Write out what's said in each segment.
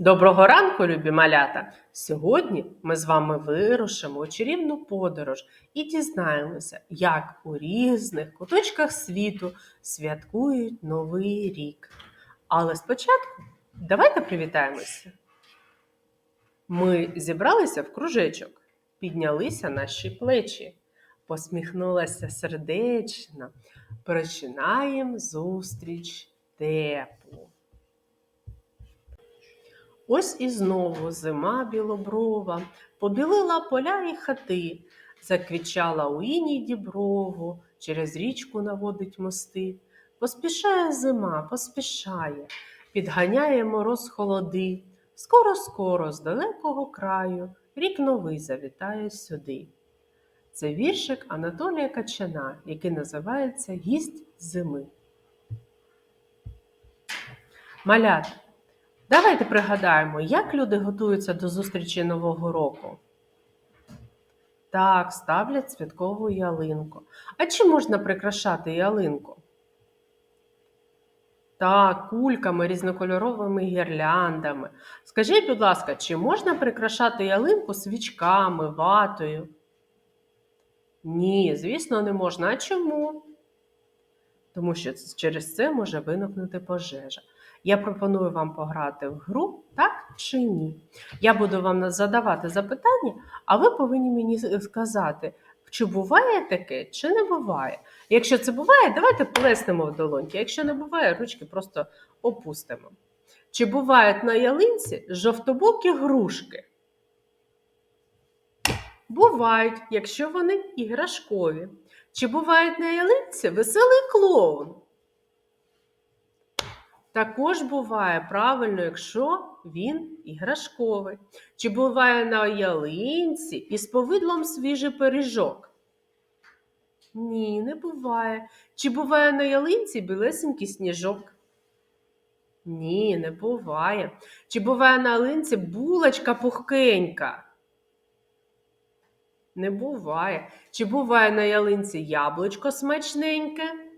Доброго ранку, любі малята! Сьогодні ми з вами вирушимо у чарівну подорож і дізнаємося, як у різних куточках світу святкують Новий рік. Але спочатку давайте привітаємося. Ми зібралися в кружечок, піднялися наші плечі, посміхнулася сердечно, починаємо зустріч теплу. Ось і знову зима білоброва, побілила поля і хати, заквічала у іній діброву, через річку наводить мости. Поспішає зима, поспішає, підганяє мороз холоди. Скоро, скоро, з далекого краю, рік новий завітає сюди. Це віршик Анатолія Качана, який називається Гість зими. Малята, Давайте пригадаємо, як люди готуються до зустрічі Нового року. Так, ставлять святкову ялинку. А чи можна прикрашати ялинку? Так, кульками, різнокольоровими гірляндами. Скажіть, будь ласка, чи можна прикрашати ялинку свічками, ватою? Ні, звісно, не можна. А чому? Тому що через це може виникнути пожежа. Я пропоную вам пограти в гру, так чи ні. Я буду вам задавати запитання, а ви повинні мені сказати, чи буває таке, чи не буває. Якщо це буває, давайте плеснемо в долоньки. Якщо не буває, ручки просто опустимо. Чи бувають на ялинці жовтобокі грушки? Бувають, якщо вони іграшкові. Чи бувають на ялинці веселий клоун? Також буває правильно, якщо він іграшковий. Чи буває на ялинці із повидлом свіжий пиріжок? Ні, не буває. Чи буває на ялинці білесенький сніжок? Ні, не буває. Чи буває на ялинці булочка пухкенька? Не буває. Чи буває на ялинці яблучко смачненьке?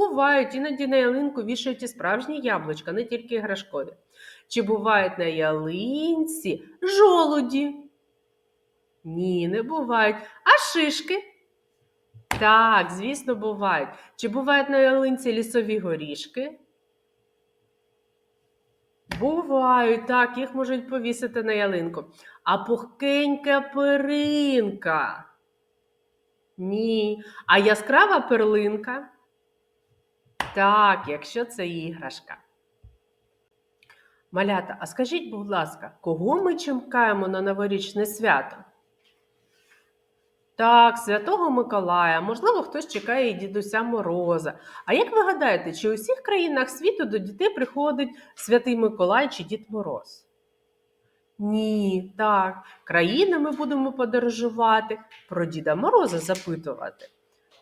Бувають. Іноді на ялинку вішають і справжні яблучка, не тільки іграшкові. Чи бувають на ялинці жолуді? Ні, не бувають. А шишки? Так, звісно, бувають. Чи бувають на ялинці лісові горішки? Бувають, так, їх можуть повісити на ялинку. А пухкенька перинка. Ні. А яскрава перлинка? Так, якщо це іграшка. Малята, а скажіть, будь ласка, кого ми чекаємо на новорічне свято? Так, Святого Миколая, можливо, хтось чекає і Дідуся Мороза. А як ви гадаєте, чи у всіх країнах світу до дітей приходить Святий Миколай чи Дід Мороз? Ні, так, країни ми будемо подорожувати, про Діда Мороза запитувати.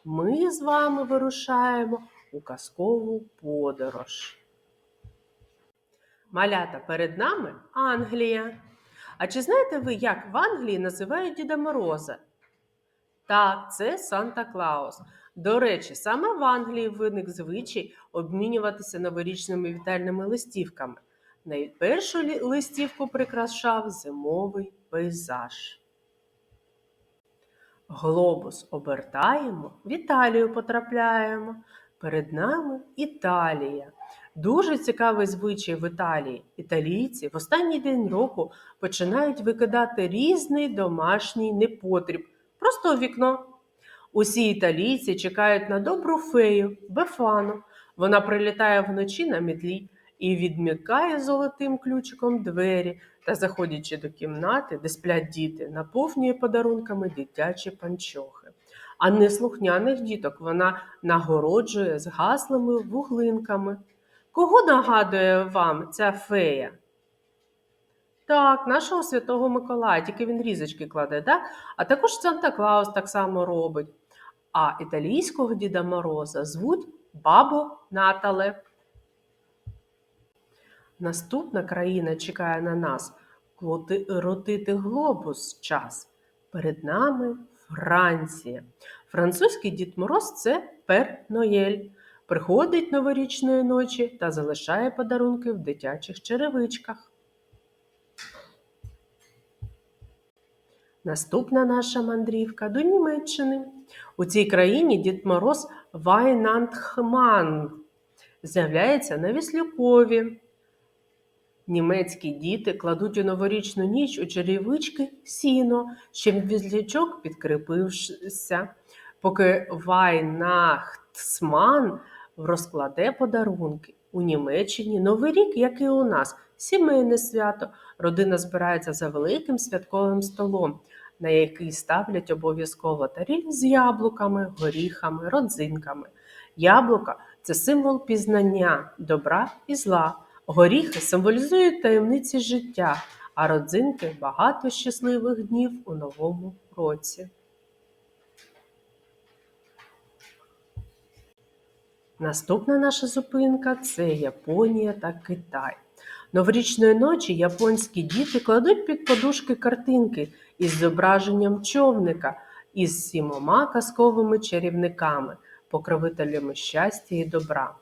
Ми з вами вирушаємо у казкову подорож. Малята перед нами Англія. А чи знаєте ви, як в Англії називають Діда Мороза? Так, це Санта Клаус. До речі, саме в Англії виник звичай обмінюватися новорічними вітальними листівками. Найпершу листівку прикрашав зимовий пейзаж. Глобус обертаємо, в Італію потрапляємо. Перед нами Італія. Дуже цікавий звичай в Італії. Італійці в останній день року починають викидати різний домашній непотріб просто у вікно. Усі італійці чекають на добру фею, бефану. Вона прилітає вночі на мітлі і відмикає золотим ключиком двері та, заходячи до кімнати, де сплять діти, наповнює подарунками дитячі панчохи. А неслухняних діток вона нагороджує з гаслими вуглинками. Кого нагадує вам ця фея? Так, нашого святого Миколая, тільки він різочки кладе, так? а також Санта Клаус так само робить. А італійського Діда Мороза звуть Бабо Натале. Наступна країна чекає на нас крутити глобус час. Перед нами Франція. Французький Дід Мороз це Пер Ноєль. приходить новорічної ночі та залишає подарунки в дитячих черевичках. Наступна наша мандрівка до Німеччини. У цій країні Дід Мороз Вайнандхман з'являється на Віслюкові. Німецькі діти кладуть у новорічну ніч у черевички сіно, щоб візлячок підкріпився, поки Вайнахтсман розкладе подарунки. У Німеччині Новий рік, як і у нас, сімейне свято. Родина збирається за великим святковим столом, на який ставлять обов'язково таріль з яблуками, горіхами, родзинками. Яблука це символ пізнання, добра і зла. Горіхи символізують таємниці життя, а родзинки багато щасливих днів у новому році. Наступна наша зупинка це Японія та Китай. Новорічної ночі японські діти кладуть під подушки картинки із зображенням човника із сімома казковими чарівниками, покровителями щастя і добра.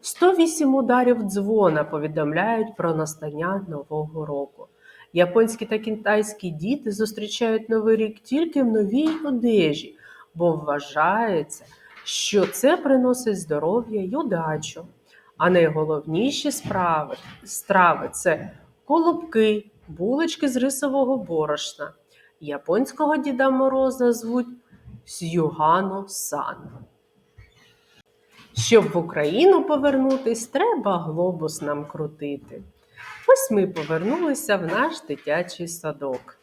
108 ударів дзвона повідомляють про настання Нового року. Японські та китайські діти зустрічають Новий рік тільки в новій одежі, бо вважається, що це приносить здоров'я й удачу. А найголовніші справи, страви це колобки, булочки з рисового борошна. Японського Діда Мороза звуть Сюгано Сан. Щоб в Україну повернутись, треба глобус нам крутити. Ось ми повернулися в наш дитячий садок.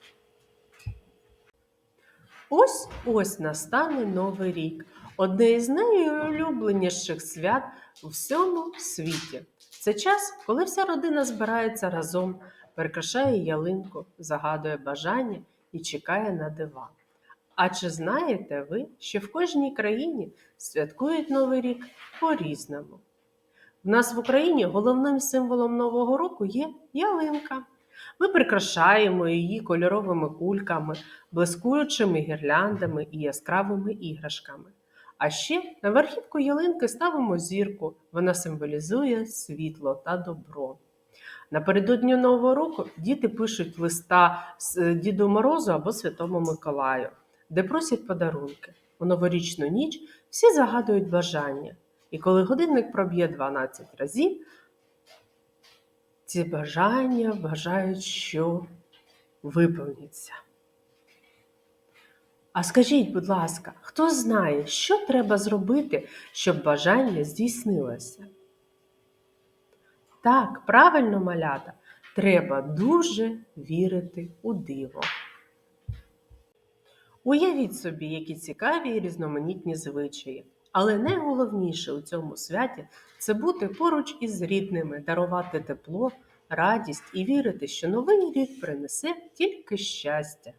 Ось ось настане Новий рік. Одне із найулюбленіших свят у всьому світі. Це час, коли вся родина збирається разом, прикрашає ялинку, загадує бажання і чекає на дива. А чи знаєте ви, що в кожній країні святкують Новий рік по-різному? В нас в Україні головним символом Нового року є ялинка. Ми прикрашаємо її кольоровими кульками, блискучими гірляндами і яскравими іграшками. А ще на верхівку ялинки ставимо зірку. Вона символізує світло та добро. Напередодні Нового року діти пишуть листа з Діду Морозу або Святому Миколаю, де просять подарунки. У новорічну ніч всі загадують бажання. І коли годинник проб'є 12 разів, ці бажання вважають, що виповняться. А скажіть, будь ласка, хто знає, що треба зробити, щоб бажання здійснилося? Так, правильно малята, треба дуже вірити у диво. Уявіть собі, які цікаві і різноманітні звичаї. Але найголовніше у цьому святі це бути поруч із рідними, дарувати тепло, радість і вірити, що новий рік принесе тільки щастя.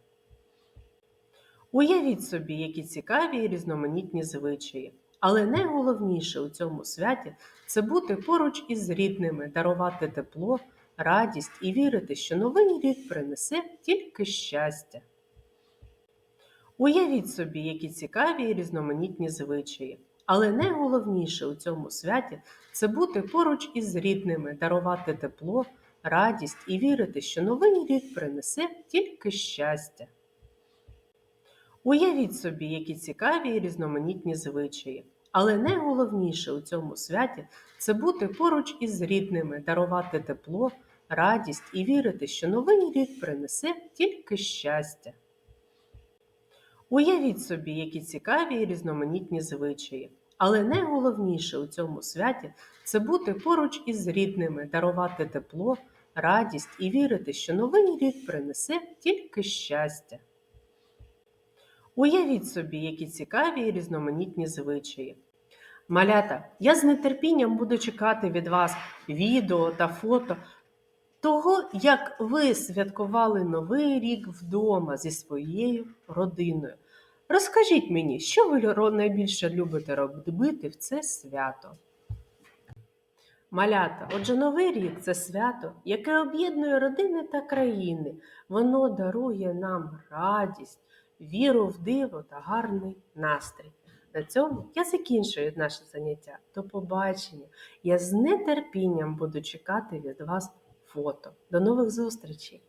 Уявіть собі, які цікаві і різноманітні звичаї. Але найголовніше у цьому святі це бути поруч із рідними, дарувати тепло, радість і вірити, що новий рік принесе тільки щастя. Уявіть собі, які цікаві і різноманітні звичаї. Але найголовніше у цьому святі це бути поруч із рідними, дарувати тепло, радість і вірити, що новий рік принесе тільки щастя. Уявіть собі, які цікаві і різноманітні звичаї. Але найголовніше у цьому святі це бути поруч із рідними, дарувати тепло, радість і вірити, що новий рік принесе тільки щастя. Уявіть собі, які цікаві і різноманітні звичаї. Але найголовніше у цьому святі це бути поруч із рідними, дарувати тепло, радість і вірити, що новий рік принесе тільки щастя. Уявіть собі, які цікаві і різноманітні звичаї. Малята, я з нетерпінням буду чекати від вас відео та фото того, як ви святкували Новий рік вдома зі своєю родиною. Розкажіть мені, що ви найбільше любите робити в це свято? Малята, отже, Новий рік це свято, яке об'єднує родини та країни. Воно дарує нам радість, віру в диво та гарний настрій. На цьому я закінчую наше заняття. До побачення. Я з нетерпінням буду чекати від вас фото. До нових зустрічей!